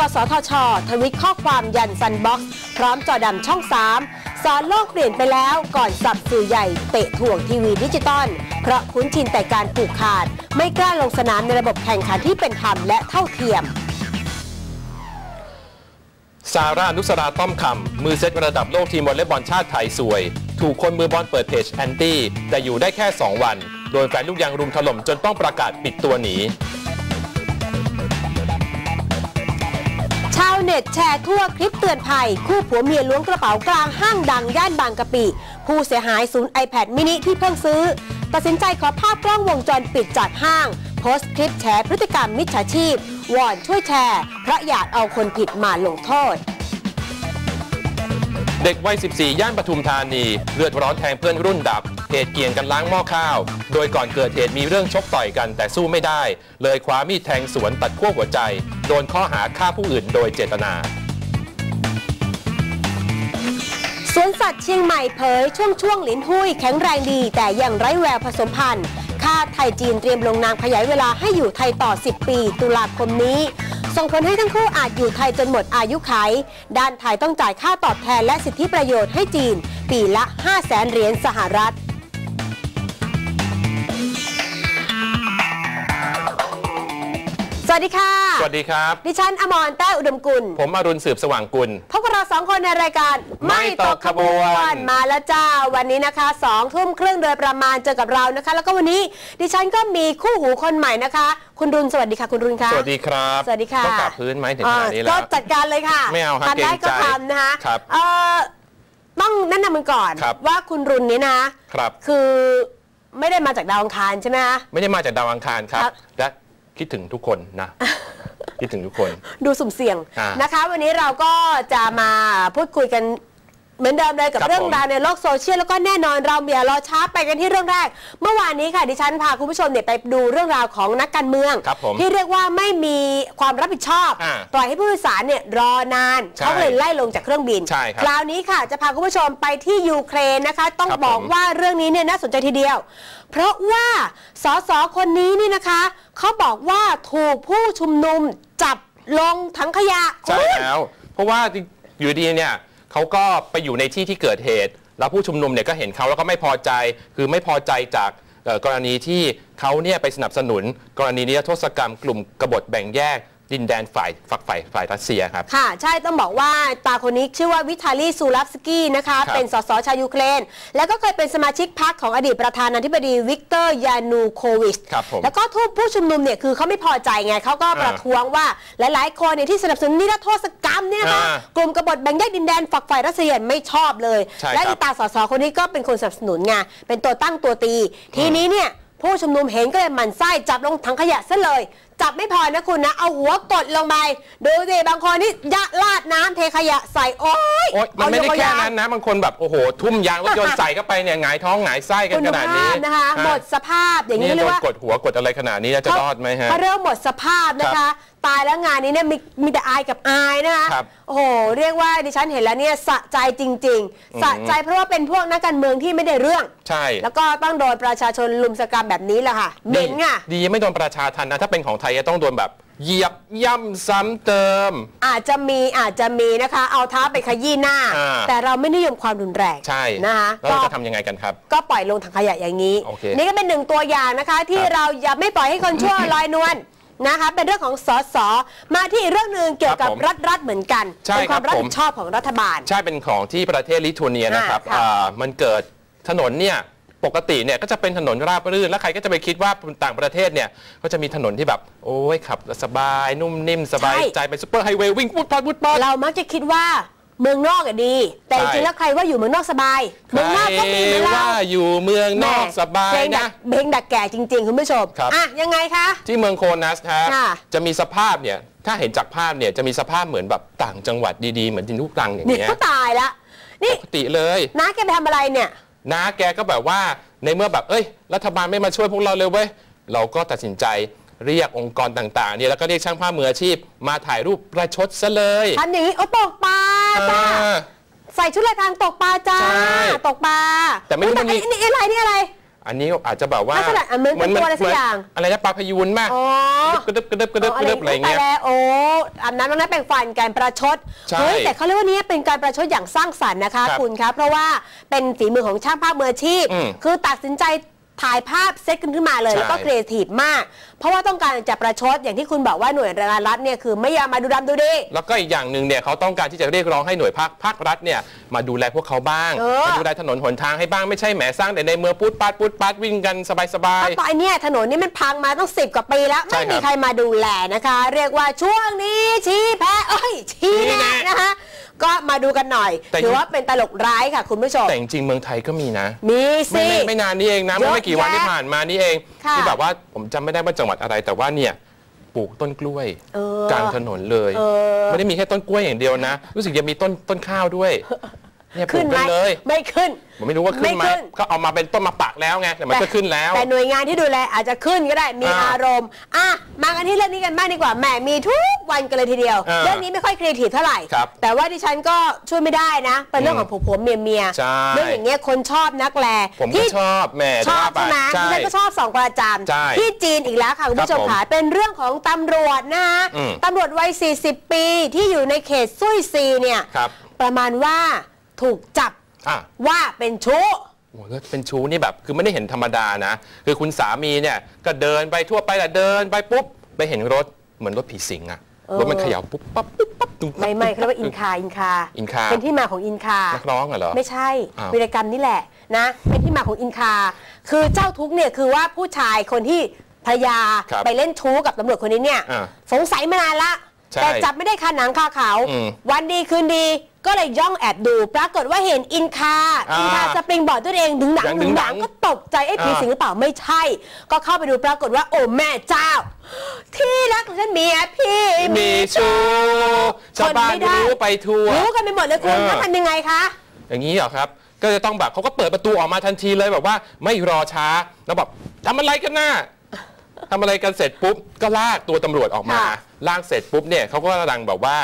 กสทช ทวิตข้อความยันซันบ็อกซ์พร้อมจอดำช่อง 3 สอนโลกเปลี่ยนไปแล้วก่อนสับสื่อใหญ่เตะถ่วงทีวีดิจิตอลเพราะคุ้นชินแต่การผูกขาด ไม่กล้าลงสนามในระบบแข่งขันที่เป็นธรรมและเท่าเทียมซาร่านุสราต้อมคำ มือเซตระดับโลกทีมวอลเลย์บอลชาติไทยสวย ถูกคนมือบอลเปิดเพจแอนตี้ แต่อยู่ได้แค่ 2 วัน โดยแฟนลูกยางรุมถล่มจนต้องประกาศปิดตัวหนีาวเน็ตแชร์ทั่วคลิปเตือนภัย คู่ผัวเมียล้วงกระเป๋ากลางห้างดังย่านบางกะปิ ผู้เสียหายศูนย์ iPad mini ที่เพิ่งซื้อ ตัดสินใจขอภาพกล้องวงจรปิดจากห้าง โพสต์คลิปแชร์พฤติกรรมมิจฉาชีพ วอนช่วยแชร์ เพราะอยากเอาคนผิดมาลงโทษ เด็กวัย 14 ย่านปทุมธานี เลือดร้อนแทงเพื่อนรุ่นดับ เหตุเกี่ยงกันล้างหม้อข้าว โดยก่อนเกิดเหตุมีเรื่องชกต่อยกันแต่สู้ไม่ได้ เลยคว้ามีดแทงสวนตัดขั้วหัวใจ โดนข้อหาฆ่าผู้อื่นโดยเจตนาสวนสัตว์เชียงใหม่เผยช่วงช่วงหลินหุ้ยแข็งแรงดี แต่ยังไร้แววผสมพันธุ์ค่าไทยจีนเตรียมลงนามขยายเวลาให้อยู่ไทยต่อ 10 ปี ตุลาคมนี้ ส่งผลให้ทั้งคู่อาจอยู่ไทยจนหมดอายุไข ด้านไทยต้องจ่ายค่าตอบแทนและสิทธิประโยชน์ให้จีน ปีละ 5 0 0แสนเหรียญสหรัฐ สวัสดีค่ะ สวัสดีครับ ดิฉันอมรแต้วอุดมกุล ผมอรุณสืบสว่างกุล พบกับเราสองคนในรายการไม่ตกขบวน มาแล้วจ้า วันนี้นะคะสองทุ่มครึ่งโดยประมาณเจอกับเรานะคะ แล้วก็วันนี้ดิฉันก็มีคู่หูคนใหม่นะคะ คุณรุนสวัสดีค่ะ คุณรุนค่ะสวัสดีครับ สวัสดีค่ะต้องกลับพื้นไหมถึงขนาดนี้เอ่อแล้ก็วจัดการเลยค่ะ ไม่เอาครับทำได้เกรงก็ใจทำนะคะครับเอ่อต้องแนะนำมันก่อนครับว่าคุณรุนนี้นะครับ คือไม่ได้มาจากดาวอังคารใช่ไหมคะไม่ได้มาจากดาวอังคารครับครับและ คิดถึงทุกคนนะ คิดถึงทุกคน ดูสุ่มเสี่ยงอ่าน นะคะ วันนี้เราก็จะมาพูดคุยกัน เหมือนเดิมเลยกับครับเรื่องผมราวในโลกโซเชียลแล้วก็แน่นอนเราอย่ารอช้าไปกันที่เรื่องแรก เมื่อวานนี้ค่ะดิฉันพาคุณผู้ชมเนี่ยไปดูเรื่องราวของนักการเมืองครับผมที่เรียกว่าไม่มีความรับผิดชอบอ่าปล่อยให้ผู้โดยสารเนี่ยรอนานใช่เขาก็เลยไล่ลงจากเครื่องบินใช่ครับคราวนี้ค่ะจะพาคุณผู้ชมไปที่ยูเครนนะคะ ต้องครับบอกผมว่าเรื่องนี้เนี่ยน่าสนใจทีเดียว เพราะว่าสสคนนี้นี่นะคะเขาบอกว่าถูกผู้ชุมนุมจับลงถังขยะใช่คุณแล้ว เพราะว่าอยู่ดีเนี่ย เขาก็ไปอยู่ในที่ที่เกิดเหตุ แล้วผู้ชุมนุมเนี่ยก็เห็นเขาแล้วก็ไม่พอใจ คือไม่พอใจจากกรณีที่เขาเนี่ยไปสนับสนุน กรณีนิรโทษกรรมกลุ่มกบฏแบ่งแยก ดินแดนฝ่ายฝักฝ่ายฝ่ายรัสเซียครับ ค่ะ ใช่ต้องบอกว่าตาคนนี้ชื่อว่าวิทาลีซูลัฟสกี้นะคะ ครับเป็นสสชาวยูเครน แล้วก็เคยเป็นสมาชิกพรรคของอดีตประธานาธิบดีวิกเตอร์ยานูโควิชครับผมแล้วก็ทุกผู้ชุมนุมเนี่ยคือเขาไม่พอใจไงเขาก็อ่าประท้วงว่าหลาย ๆ คนเนี่ยที่สนับสนุนนิรโทษกรรมเนี่ยนะคะอ่ากลุ่มกบฏแบ่งแยกดินแดนฝักฝ่ายรัสเซียไม่ชอบเลย ใช่และครัอีบตาสสคนนี้ก็เป็นคนสนับสนุนไงเป็นตัวตั้งตัวตี ทีนี้เนี่ยผู้ชุมนุมเห็นก็เลยหมั่นไส้จับลงถังขยะซะเลย จับไม่พอนะคุณนะ เอาหัวกดลงไปดูสิบางคนนี่ยะลาดน้ำเทขยะใส่โอ๊ยโอ๊ยมันไม่ได้เอายกแค่เอายางนั้นนะบางคนแบบโอ้โห ทุ่มยางรถยนต์ใส่เข้าไปเนี่ยหงายท้องหงายไส้กันคุณขดูนาดภานี้พนะคะฮหมดสภาพอย่างนี่นี้เรีโดยกนว่ากดหัวกดอะไรขนาดนี้จะรอดไหมฮะเขาเรียกว่าหมดสภาพนะคะตายแล้วงานนี้เนี่ยมีมีแต่อายกับอายนะคะครับโอ้โหเรียกว่าดิฉันเห็นแล้วเนี่ยสะใจจริง ๆ สะใจเพราะว่าเป็นพวกนักการเมืองที่ไม่ได้เรื่อง ใช่ แล้วก็ต้องโดนประชาชนลุมสกรรมแบบนี้แหละค่ะเหม็นอะดียังไม่โดนประชาทันนะถ้าเป็นของไทยจะต้องโดนแบบเหยียบย่ำซ้ำเติม อาจจะมีอาจจะมีนะคะ เอาเท้าไปขยี้หน้า อ่า แต่เราไม่นิยมความรุนแรงใช่นะคะแล้วก็เราจะทำยังไงกันครับ ก็ปล่อยลงถังขยะอย่างนี้ โอเคนี่ก็เป็นหนึ่งตัวอย่างนะคะ ที่ครับเราอย่าไม่ปล่อยให้คนชั่ว ลอยนวลนะคะ เป็นเรื่องของสสมาที่อีกเรื่องหนึ่งเกี่ยวกับครับผมรัฐรัฐเหมือนกันใช่เป็นความครับรับผผิมดชอบของรัฐบาล ใช่เป็นของที่ประเทศลิทัวเนียนะครับอ่าค่ะอ่ามันเกิดถนนเนี่ย ปกติเนี่ยก็จะเป็นถนนราบรื่น แล้วใครก็จะไปคิดว่าต่างประเทศเนี่ยก็จะมีถนนที่แบบ โอ้ยขับสบายนุ่มนิ่มสบายใจไปซุปเปอร์ไฮเวย์วิ่งพุดปัดพุดปัด เรามักจะคิดว่าเมืองนอกอะดี แต่จใช่ริงๆแล้วใครว่าอยู่เมืองนอกสบาย เมืองนอกก็มีเหมือนใครเราว่าอยู่เมืองนอกแหม่สบายเพลงดันะกเพลงดักแก่จริง ๆ คุณผู้ชมครับอะยังไงคะที่เมืองโคนัสฮะค่ะจะมีสภาพเนี่ยถ้าเห็นจากภาพเนี่ยจะมีสภาพเหมือนแบบต่างจังหวัดดีๆ เหมือนจินทุกตังอย่างนี่เงี้ยก็ตายละนี่ปกติเลยน้าแกไปทำอะไรเนี่ย น้าแกก็แบบว่าในเมื่อแบบเอ้ย รัฐบาลไม่มาช่วยพวกเราเลยเว้ยเราก็ตัดสินใจเรียกองค์กรต่างๆเนี่ยแล้วก็เรียกช่างภาพมืออาชีพ มาถ่ายรูปประชดซะเลยทำอย่างนี้โอ้ตกปลาจ้าเออใส่ชุดลายพรางตกปลาจ้าใช่ตกปลาแต่ไม่รู้มันมีนี่นี่อะไรนี่อะไร อันนี้อาจจะแบบว่าลักษณะเหมือนเป็นตัวอะไรสักอย่างอะไรนะปลาพยูนมากอ๋อกระดึบกระดึบกระดึบกระดึบอะไรเงี้ยแต่แล้วโอ้อาบน้ำล้างหน้าแปรงฟันการประชดใช่เฮ้ยแต่เขาเรียกว่านี้เป็นการประชดอย่างสร้างสรรค์นะคะครับคุณครับเพราะว่าเป็นฝีมือของช่างภาพมืออาชีพอืมคือตัดสินใจ ถ่ายภาพเซตกันขึ้นมาเลย ใช่ แล้วก็ครีเอทีฟมาก เพราะว่าต้องการจะประชดอย่างที่คุณบอกว่าหน่วยงานรัฐเนี่ยคือไม่ยอมมาดูดำดูดี แล้วก็อีกอย่างหนึ่งเนี่ยเขาต้องการที่จะเรียกร้องให้หน่วยภาคภาครัฐเนี่ยมาดูแลพวกเขาบ้างเออ มาดูแลถนนหนทางให้บ้างไม่ใช่แหมสร้างแต่ในเมืองปูดปัดปูดปัดวิ่งกันสบาย เพราะตอนเนี้ยถนนนี่มันพังมาต้องสิบกว่าปีแล้ว ใช่ไม่ครับ มีใครมาดูแลนะคะ เรียกว่าช่วงนี้ชี้แพ้เอ้ยชี้ ชี้ แน่ แนะ นะคะ ก็มา ดูกันหน่อยแต่ ถือว่าเป็นตลกร้ายค่ะคุณผู้ชม แต่จริงๆเมืองไทยก็มีนะ มีไม่สิไม่ไม่นานนี้เองนะเมื่อไม่เยอะกี่วันที่แยะผ่านมานี่เองค่ะ ที่แบบว่าผมจำไม่ได้ว่าจังหวัดอะไร แต่ว่าเนี่ยปลูกต้นกล้วย เออ กลางถนนเลย เออ ไม่ได้มีแค่ต้นกล้วยอย่างเดียวนะ รู้สึกจะมีต้นต้นข้าวด้วย เนี่ยปลูขึ้นกไหมกันเลย ไม่ขึ้น ผมไม่รู้ว่าขึ้นไหมไม่ขึ้น ก็เอามาเป็นต้นมาปักแล้วไงแต่มันก็ขึ้นแล้ว แต่หน่วยงานที่ดูแลอาจจะขึ้นก็ได้มีอ่าอารมณ์อะมากันที่เรื่องนี้กันบ้างดีกว่าแหมมีทุกวันกันเลยทีเดียว อ่าเรื่องนี้ไม่ค่อยครีเอทีฟเท่าไหร่ ครับแต่ว่าดิฉันก็ช่วยไม่ได้นะ เป็นเรื่องของผัวผัวเมียเมียใช่ เรื่องอย่างเงี้ยคนชอบนักแลผมก็ที่ ชอบแหม่ชอบว่าไปใช่ไหมใช่ดิฉันก็ชอบสองประจำใช่ที่จีนอีกแล้วค่ะคุณผู้ชมครับผมค่ะเป็นเรื่องของตำรวจนะฮะอืม ตำรวจวัย 40 ปีที่อยู่ในเขตซุยซีเนี่ย ครับ ประมาณว่า ถูกจับอะ ว่าเป็นชู้ โอ้โหแล้วเป็นชู้นี่แบบคือไม่ได้เห็นธรรมดานะ คือคุณสามีเนี่ยก็เดินไปทั่วไปแหละเดินไปปุ๊บ ไปเห็นรถเหมือนรถผีสิงอะเออ รถมันเขย่าปุ๊บปั๊บปุ๊บปั๊บตุ้งไม่ไม่เขาเรียกว่าอินคาอินคาอินคาเป็นที่มาของอินคานักร้องเหรอไม่ใช่อ้าววิรกรรมนี่แหละนะเป็นที่มาของอินคา คือเจ้าทุกข์เนี่ยคือว่าผู้ชายคนที่ภรรยาครับไปเล่นชู้กับตำรวจคนนี้เนี่ยอ่าสงสัยมานานละ ใช่แต่จับไม่ได้คาหนังคาเขา อืมวันดีคืนดี ก็เลยย่องแอบดู ปรากฏว่าเห็นอินคาอ่าอินคาสปริงบอร์ดตัวเองดึงหนังยังดึดึงงหหนันังงก็ตกใจไอ้ผีอ่าสิงหรือเปล่าไม่ใช่ ก็เข้าไปดูปรากฏว่า โอ้แม่เจ้า ที่รักของฉันเมียพี่มีชู้ชาวบ้านทนไม่ได้รู้ไปทั่วรู้กันไปหมดเลยคุณเออแล้วทำยังไงคะ อย่างนี้เหรอครับ ก็จะต้องแบบเขาก็เปิดประตูออกมาทันทีเลยแบบว่าไม่รอช้าแล้วแบบทำอะไรกันน่ะทำอะไรกันเสร็จปุ๊บก็ลากตัวตำรวจออกมาค่ะลากเสร็จปุ๊บเนี่ยเขาก็กำลังแบบว่า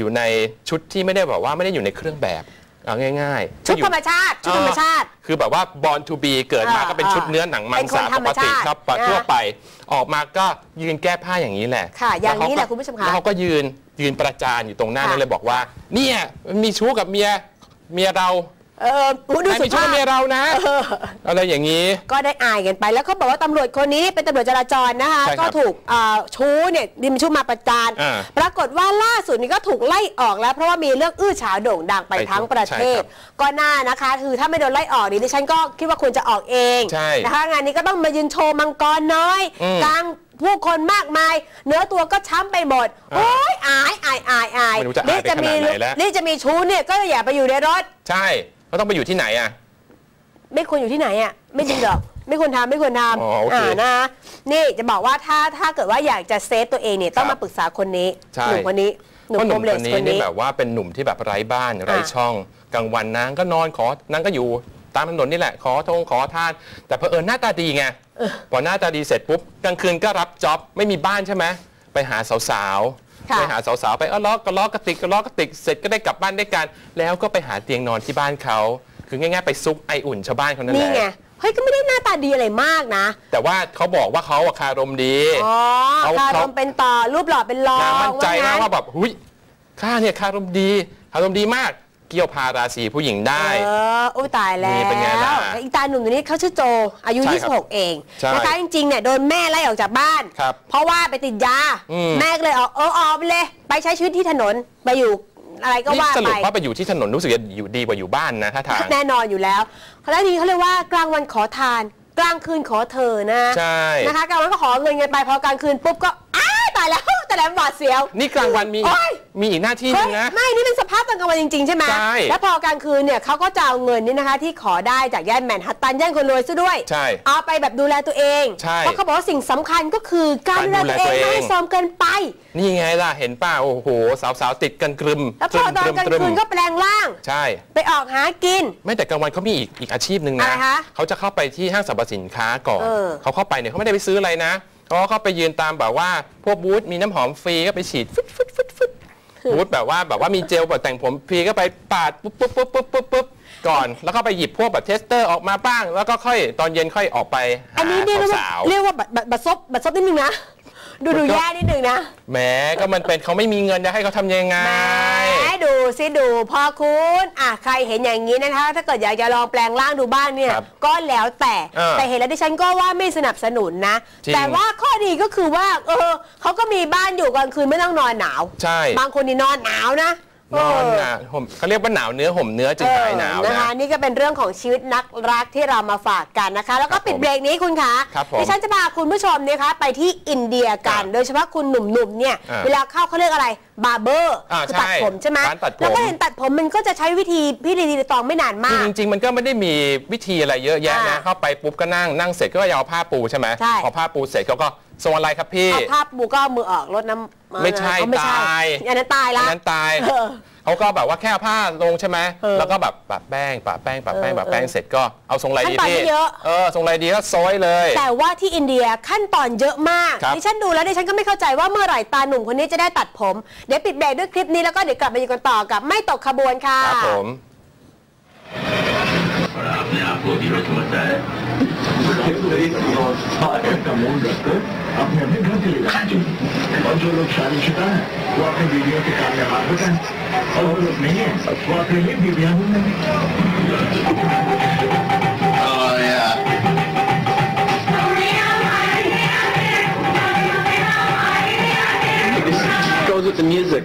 อยู่ในชุดที่ไม่ได้แบบว่าไม่ได้อยู่ในเครื่องแบบเอาง่ายๆชุดอยู่ธรรมชาติชุดธรรมชาติ คือแบบว่า born to be เกิดมาเออก็เป็นชุดเนื้อหนังมัเป็งนคนสาธรปรมกติชาติครับนะทั่วไป ออกมาก็ยืนแก้ผ้าอย่างนี้แหละค่ะอย่างนี้แหละวเขก็คุณผู้ชมค่ะแล้วเขาก็ยืนยืนประจานอยู่ตรงหน้าค่ะนั่นเลยบอกว่า เนี่ยมันมีชู้กับเมียเมียเรา เออดูนายสุมีชู้ภากับพ เมียเรานะเออ อะไรอย่างนี้ ก็ได้อายกันไปแล้วเขาบอกว่าตำรวจคนนี้เป็นตำรวจจราจรนะคะ ใช่ครับก็ถูกเอ่อชู้เนี่ยดิมนชู้มาประจานอ่าปรากฏว่าล่าสุดนี้ก็ถูกไล่ออกแล้ว เพราะว่ามีเรื่องอื้อฉาวโด่งดังไปไปทั้งประเทใช่ศ ครับก็น่านะคะ คือถ้าไม่โดนไล่ออกนี่ดิฉันก็คิดว่าควรจะออกเองใช่นะคะงานนี้ก็ต้องมายืนโชว์มังกรน้อย อืมกลางผู้คนมากมาย เนื้อตัวก็ช้ำไปหมดอ่าโอ้ยอายอายอายอายไม่รู้จะอายไปขนาดไหนแล้ว นี่จะมีชู้เนี่ยก็อย่าไปอยู่ในรถ ใช่ แล้วต้องไปอยู่ที่ไหนอะ ไม่ควรอยู่ที่ไหนอะ ไม่จริงหรอก ไม่ควรทำไม่ควรทอ๋อโอำเคอ่านะนี่จะบอกว่าถ้าถ้าเกิดว่าอยากจะเซฟตัวเองเนี่ยต้องครับมาปรึกษาคนนี้ใช่ หนุ่มคนนี้หนุ่เพมราะหโฮนุ่มมเลคสนนี้คนนี่นี้ แบบว่าเป็นหนุ่มที่แบบไร้บ้านไร้ช่องกลางวันนางก็นอนขอนางก็อยู่ตามถนนนี่แหละ ขอทงขอทาน แต่เพอเอิญหน้าตาดีไงพอหน้าตาดีเสร็จปุ๊บกลางคืนก็รับจ็อบไม่มีบ้านใช่ไหมไปหาสาวๆค่ะ ไปหาสาวๆไปเออล้อกระล้อกระติกกระล้อกระติกเสร็จก็ได้กลับบ้านด้วยกัน แล้วก็ไปหาเตียงนอนที่บ้านเขาคือง่ายๆไปซุกไออุ่นชาวบ้านเขานั่นแหนี่ละไงเฮ้ยก็ไม่ได้หน้าตาดีอะไรมากนะแต่ว่าเขาบอกว่าเขาอะคารมดีอ๋อเขาคาเขารมเป็นต่อรูปหล่อเป็นรองนางมั่นใจนะงั้นว่าแบบหุยข้าเนี่ยคารมดีคารมดีมาก เกี่ยวพาราศีผู้หญิงได้ เอออุ้ยตายแล้วนี่เป็นไงล่ะอีกตาหนุ่มตัวนี้เขาชื่อโจ อายุ ใช่ครับ26 เองใช่นะคะจริงๆเนี่ยโดนแม่ไล่ออกจากบ้าน ครับเพราะว่าไปติดยา อืม แม่ก็เลยออกเออออกไปเลย ไปใช้ชีวิตที่ถนนไปอยู่อะไรก็นี่ว่าสรุไป ปว่าไปอยู่ที่ถนนรู้สึกจะอยู่ดีกว่าอยู่บ้านนะถ้าทาง แน่นอนอยู่แล้วแล้วทีนี้เขาเรียกว่ากลางวันขอทาน กลางคืนขอเธอนะใช่ นะคะกลางวันก็ขอเงินกันไปพอกลางคืนปุ๊บก็อ้าวตายแล้ว แต่แล้วหวาดเสียว นี่กลางวันมีโอ๊ย มีอีกหน้าที่หเฮ้นึยงนะ ไม่ นี่เป็นสภาพตอนกลางวันจริง ๆ ใช่ไหมใช่ แล้วพอกลางคืนเนี่ยเขาก็จะเอาเงินนี่นะคะ ที่ขอได้จากย่านแมนฮัตตันย่านคนรวยซะด้วย ใช่ เอาไปแบบดูแลตัวเอง ใช่เพราะเขาบอกว่าสิ่งสำคัญก็คือการการดูแลตัวเองดูแลตัวเอง ไม่ให้ซอมเกินไป นี่ไงล่ะ เห็นป่ะโอ้โห สาวๆติดกันกรึมแล้วพอตอนกลางคืนก็แปลงร่าง ใช่ ไปออกหากิน ไม่แต่กลางวันเขามีอีกอีกอาชีพหนึ่งอะไรนะคะเขาจะเข้าไปที่ห้างสรรพสินค้าก่อน เออ เขาเข้าไปเนี่ยเขาไม่ได้ไปซื้ออะไรนะ เขาก็เข้าไปยืนตามแบบว่าพวกบูธมีน้ำหอมฟรีก็ไปฉีดฟึดฟึดฟึดฟึดมูดแบบว่าแบบว่ามีเจลแบบแต่งผมพีก็ไปปาดปุ๊บปุ๊บปุ๊บปุ๊บปุ๊บปุ๊บก่อน แล้วก็ไปหยิบพวกแบบเทสเตอร์ออกมาบ้าง แล้วก็ค่อยตอนเย็นค่อยออกไปหาอันนี้เรียกว่าสาวเรียกว่าบัตรบัตรบัตรซบบัตรซบนิดนึงนะดูดูแย่นิดนึงนะๆแหมก็มันเป็นเขาไม่มีเงินจะให้เขาทำยังไงแหม ดูสิดูพอคุณอะใครเห็นอย่างนี้นะคะ ถ้าเกิดอยากจะลองแปลงร่างดูบ้างเนี่ยครับก็แล้วแต่เออแต่เห็นแล้วดิฉันก็ว่าไม่สนับสนุนนะ จริง แต่ว่าข้อดีก็คือว่า เออเขาก็มีบ้านอยู่กลางคืนไม่ต้องนอนหนาว ใช่ บางคนนี่นอนหนาวนะ นอนเหนาห่มเขาเรียกว่าหนาวเนื้อห่มเนื้อจึงหายหนาวเออนะคะนะนี่ก็เป็นเรื่องของชีวิตนักรักที่เรามาฝากกันนะคะ แล้วก็ครับปิดผมเบรกนี้คุณคะครับผมดิฉันจะพาคุณผู้ชมนะคะไปที่อินเดียกันอ่าโดยเฉพาะคุณหนุ่มๆเนี่ยอ่าเวลาเข้าเขาเรียกอะไรบาร์เบอร์อ่าคือใช่ตัดผมใช่ไหมร้านตัดผมแล้วก็เห็นตัดผมมันก็จะใช้วิธีพี่ดีดีตองไม่นานมาคือกจริงๆ มันก็ไม่ได้มีวิธีอะไรเยอะแยะนะอ่าเข้าไปปุ๊บก็นั่งนั่งเสร็จก็เอาผ้าปูใช่ไหมใช่พอผ้าปูเสร็จเขาก็ทรงอะไรครับพี่เอาภาพบูก็เอามือออกรดน้ำ ไม่ใช่ เอไม่ใช่ ตาย อันนั้นตาย อั ละ นนั้นตาย เออ เขาก็แบบว่าแค่เอาผ้าลงใช่ไหม เออ แล้วก็แบบปะแป้งปะแป้งปะแป้ง เออ ปะแป้งเสร็จก็เอาทรงอะไรดี ขั้นตอน พี่ ไม่เยอะ เออทรงอะไรดีก็โซยเลย แต่ว่าที่อินเดียขั้นตอนเยอะมาก ครับ ดิฉันดูแล้วดิฉันก็ไม่เข้าใจว่าเมื่อไหร่ตาหนุ่มคนนี้จะได้ตัดผม เดี๋ยวปิดเบรกด้วยคลิปนี้แล้วก็เดี๋ยวกลับมาอยู่กันต่อกับไม่ตกขบวนค่ะ ครับผม और आपने आपको भी समझता है का मूड रखकर अपने अपने घर चले हैं और जो लोग शादीशुदा हैं वो अपने बीवियों के कामयाब बताएँ और वो लोग नहीं है वो अपने लिए बीवियाँ ढूंढेंगे goes the music.